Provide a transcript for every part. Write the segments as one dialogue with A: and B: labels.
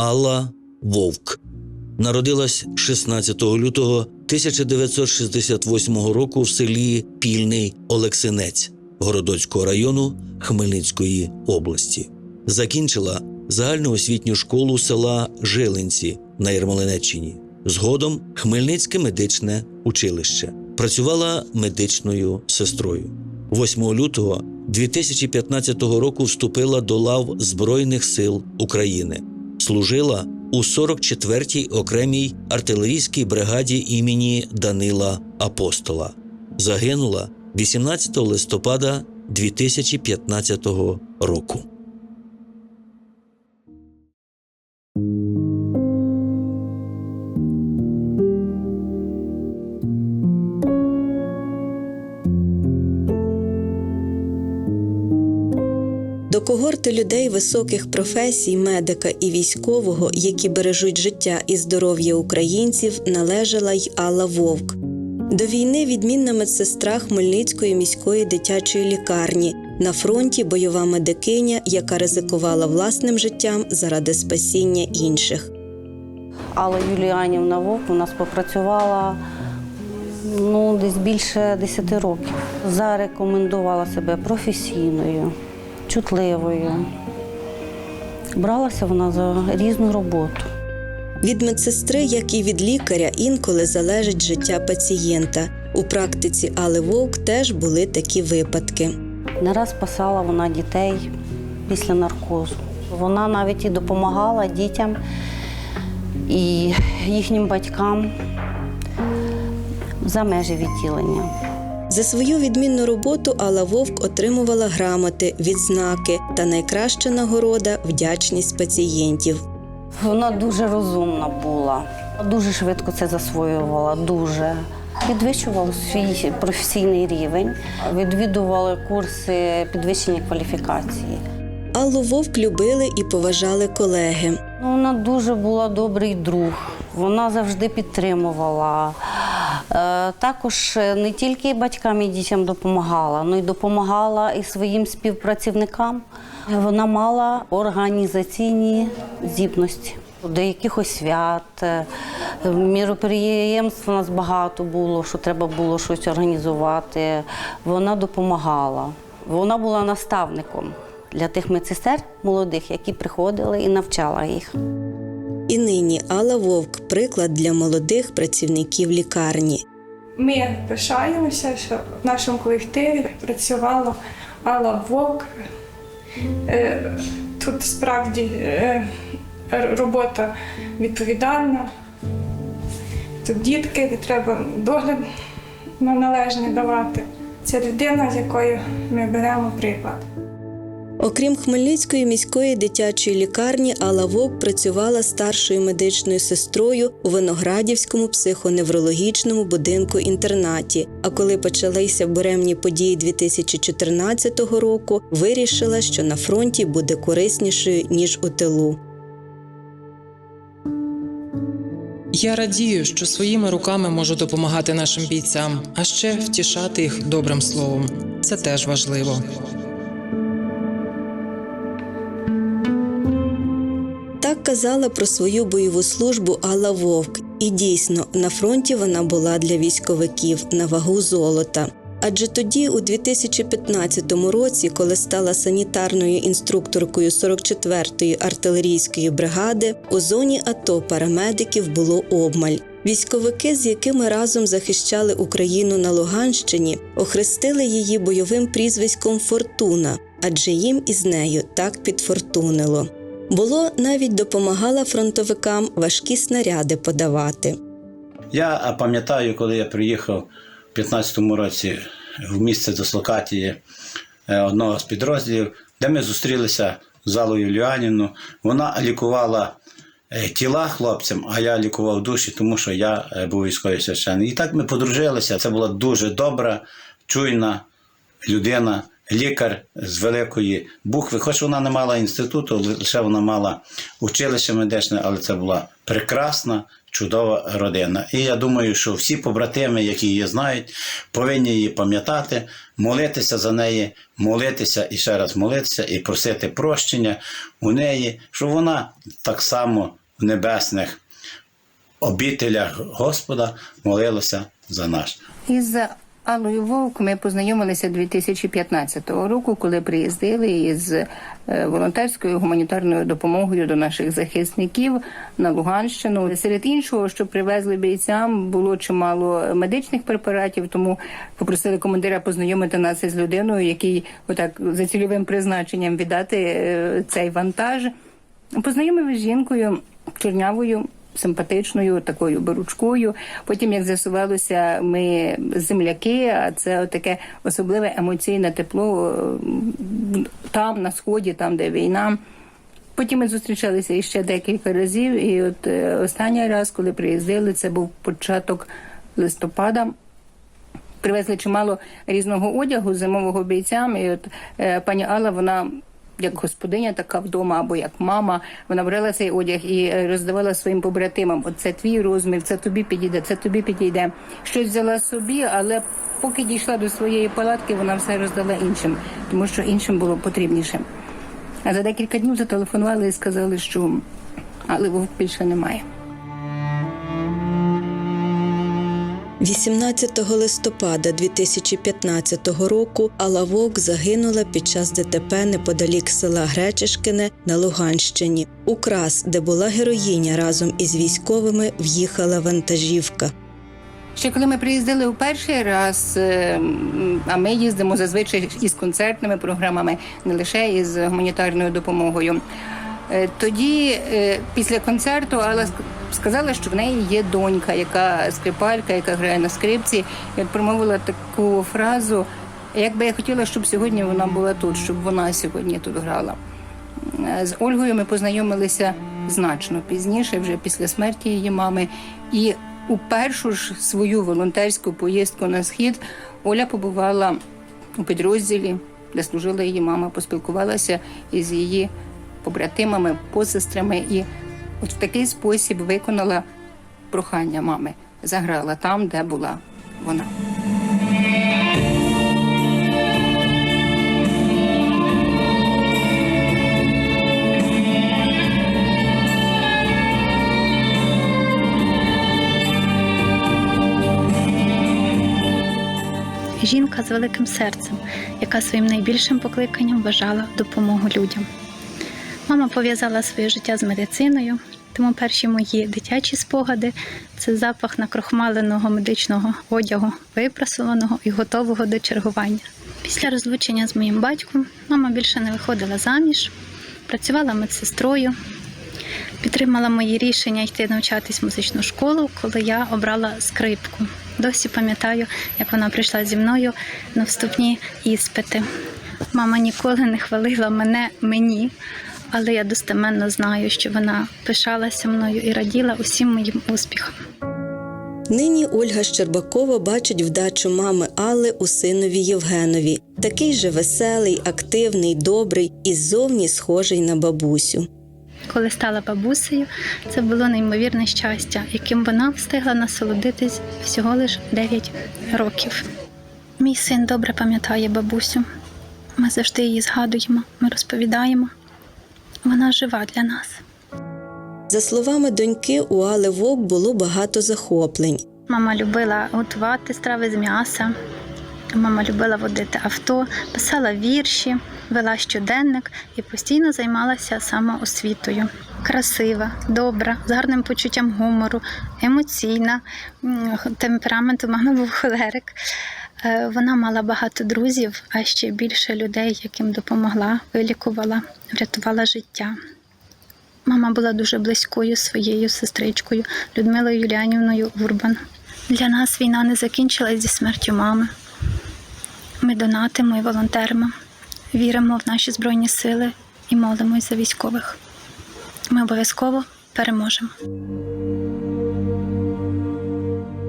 A: Алла Вовк. Народилась 16 лютого 1968 року в селі Пільний Олексинець Городоцького району Хмельницької області. Закінчила загальноосвітню школу села Жилинці на Ярмолинеччині. Згодом Хмельницьке медичне училище. Працювала медичною сестрою. 8 лютого 2015 року вступила до лав Збройних сил України. Служила у 44-й окремій артилерійській бригаді імені Данила Апостола. Загинула 18 листопада 2015 року.
B: Когорти людей високих професій, медика і військового, які бережуть життя і здоров'я українців, належала й Алла Вовк. До війни відмінна медсестра Хмельницької міської дитячої лікарні. На фронті бойова медикиня, яка ризикувала власним життям заради спасіння інших.
C: Алла Юліанівна Вовк у нас попрацювала ну, десь більше 10 років. Зарекомендувала себе професійною, чутливою. Бралася вона за різну роботу.
B: Від медсестри, як і від лікаря, інколи залежить життя пацієнта. У практиці Алли Вовк теж були такі випадки.
C: Не раз спасала вона дітей після наркозу. Вона навіть і допомагала дітям і їхнім батькам за межі відділення.
B: За свою відмінну роботу Алла Вовк отримувала грамоти, відзнаки та найкраща нагорода вдячність пацієнтів.
C: Вона дуже розумна була, дуже швидко це засвоювала, дуже. Підвищувала свій професійний рівень, відвідували курси підвищення кваліфікації.
B: Аллу Вовк любили і поважали колеги.
C: Ну, Вона дуже була добрий друг, вона завжди підтримувала. Е, Також не тільки батькам і дітям допомагала, але й допомагала і своїм співпрацівникам. Вона мала організаційні здібності. До якихось свят, е, міроприємств у нас багато було, що треба було щось організувати. Вона допомагала. Вона була наставником для тих медсестер молодих, які приходили і навчала їх.
B: І Алла Вовк приклад для молодих працівників лікарні.
D: Ми пишаємося, що в нашому колективі працювала Алла Вовк. Е, Тут справді е, робота відповідальна. Тут дітки, де треба догляд на належний давати. Це людина, з якої ми беремо приклад.
B: Окрім Хмельницької міської дитячої лікарні, Алла Вовк працювала старшою медичною сестрою у Виноградівському психоневрологічному будинку-інтернаті. А коли почалися буремні події 2014 року, вирішила, що на фронті буде кориснішою ніж у тилу.
E: Я радію, що своїми руками можу допомагати нашим бійцям, а ще втішати їх добрим словом. Це теж важливо.
B: Казала про свою бойову службу Алла Вовк. І дійсно, на фронті вона була для військовиків на вагу золота. Адже тоді, у 2015 році, коли стала санітарною інструкторкою 44-ї артилерійської бригади, у зоні АТО парамедиків було обмаль. Військовики, з якими разом захищали Україну на Луганщині, охрестили її бойовим прізвиськом Фортуна, адже їм із нею так підфортунило. Було навіть допомагала фронтовикам важкі снаряди подавати.
F: Я пам'ятаю, коли я приїхав в 15-му році в місце дислокації е, одного з підрозділів, де ми зустрілися з Алою Люаніну. Вона лікувала е, тіла хлопцям, а я лікував душі, тому що я е, був військовий священник. І так ми подружилися. Це була дуже добра, чуйна людина, лікар з великої букви. Хоч вона не мала інституту, лише вона мала училище медичне, але це була прекрасна, чудова родина. І я думаю, що всі побратими, які її знають, повинні її пам'ятати, молитися за неї, молитися і ще раз молитися, і просити прощення у неї, щоб вона так само в небесних обітелях Господа молилася за нас.
G: Із Аллою Вовк ми познайомилися 2015 року, коли приїздили із е, волонтерською гуманітарною допомогою до наших захисників на Луганщину. Серед іншого, що привезли бійцям, було чимало медичних препаратів, тому попросили командира познайомити нас із людиною, який отак за цільовим призначенням віддати е, цей вантаж. Познайомив із жінкою чорнявою, симпатичною, такою беручкою. Потім, як з'ясувалося, ми земляки, а це таке особливе емоційне тепло там, на сході, там, де війна. Потім ми зустрічалися іще декілька разів, і от е, останній раз, коли приїздили, це був початок листопада. Привезли чимало різного одягу зимового бійцям. І от е, пані Алла, вона як господиня, така вдома або як мама, вона брала цей одяг і е, роздавала своїм побратимам. Оце це твій розмір, це тобі підійде, це тобі підійде. Щось взяла собі, але поки дійшла до своєї палатки, вона все роздала іншим, тому що іншим було потрібніше. А за декілька днів зателефонували і сказали, що але вовк більше немає.
B: 18 листопада 2015 року Алла Вовк загинула під час ДТП неподалік села Гречишкине на Луганщині. У крас, де була героїня разом із військовими, в'їхала вантажівка.
G: Ще коли ми приїздили у перший раз, е, а ми їздимо зазвичай із концертними програмами, не лише із гуманітарною допомогою. е, Тоді, е, після концерту, Алла сказала, що в неї є донька, яка скрипалька, яка грає на скрипці. І промовила таку фразу: як би я хотіла, щоб сьогодні вона була тут, щоб вона сьогодні тут грала. З Ольгою ми познайомилися значно пізніше, вже після смерті її мами. І у першу ж свою волонтерську поїздку на схід Оля побувала у підрозділі, де служила її мама, поспілкувалася із її побратимами, посестрами, і от в такий спосіб виконала прохання мами, заграла там, де була вона.
H: Жінка з великим серцем, яка своїм найбільшим покликанням вважала допомогу людям. Мама пов'язала своє життя з медициною, тому перші мої дитячі спогади це запах накрохмаленого медичного одягу, випрасуваного і готового до чергування. Після розлучення з моїм батьком мама більше не виходила заміж, працювала медсестрою, підтримала мої рішення йти навчатись в музичну школу, коли я обрала скрипку. Досі пам'ятаю, як вона прийшла зі мною на вступні іспити. Мама ніколи не хвалила мене мені, але я достеменно знаю, що вона пишалася мною і раділа усім моїм успіхам.
B: Нині Ольга Щербакова бачить вдачу мами Алли у синові Євгенові. Такий же веселий, активний, добрий і ззовні схожий на бабусю.
H: Коли стала бабусею, це було неймовірне щастя, яким вона встигла насолодитись всього лиш 9 років. Мій син добре пам'ятає бабусю. Ми завжди її згадуємо, ми розповідаємо. Вона жива для нас.
B: За словами доньки, у Алли Вовк було багато захоплень.
H: Мама любила готувати страви з м'яса. Мама любила водити авто, писала вірші, вела щоденник і постійно займалася самоосвітою. Красива, добра, з гарним почуттям гумору, емоційна, темперамент у мами був холерик. Е, Вона мала багато друзів, а ще більше людей, яким допомогла, вилікувала, врятувала життя. Мама була дуже близькою своєю сестричкою Людмилою Юліанівною Урбан. Для нас війна не закінчилась зі смертю мами. Ми донатимо і волонтеримо, віримо в наші збройні сили і молимось за військових. Ми обов'язково переможемо.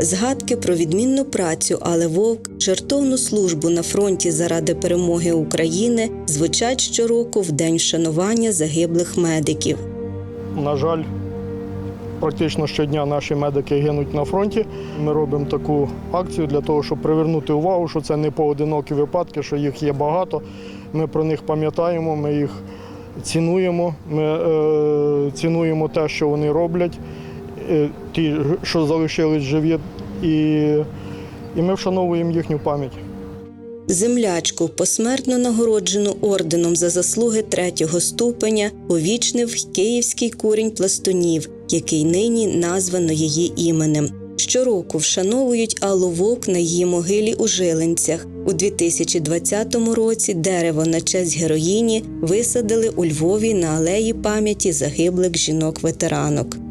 B: Згадки про відмінну працю Але Вовк, жертовну службу на фронті заради перемоги України звучать щороку в день вшанування загиблих медиків.
I: На жаль, практично щодня наші медики гинуть на фронті. Ми робимо таку акцію для того, щоб привернути увагу, що це не поодинокі випадки, що їх є багато. Ми про них пам'ятаємо, ми їх цінуємо. Ми е, цінуємо те, що вони роблять, ті, що залишились живі, і, і ми вшановуємо їхню пам'ять.
B: Землячку, посмертно нагороджену орденом за заслуги третього ступеня, увічнив київський курінь пластунів, який нині названо її іменем. Щороку вшановують Аллу Вовк на її могилі у Жилинцях. У 2020 році дерево на честь героїні висадили у Львові на алеї пам'яті загиблих жінок-ветеранок.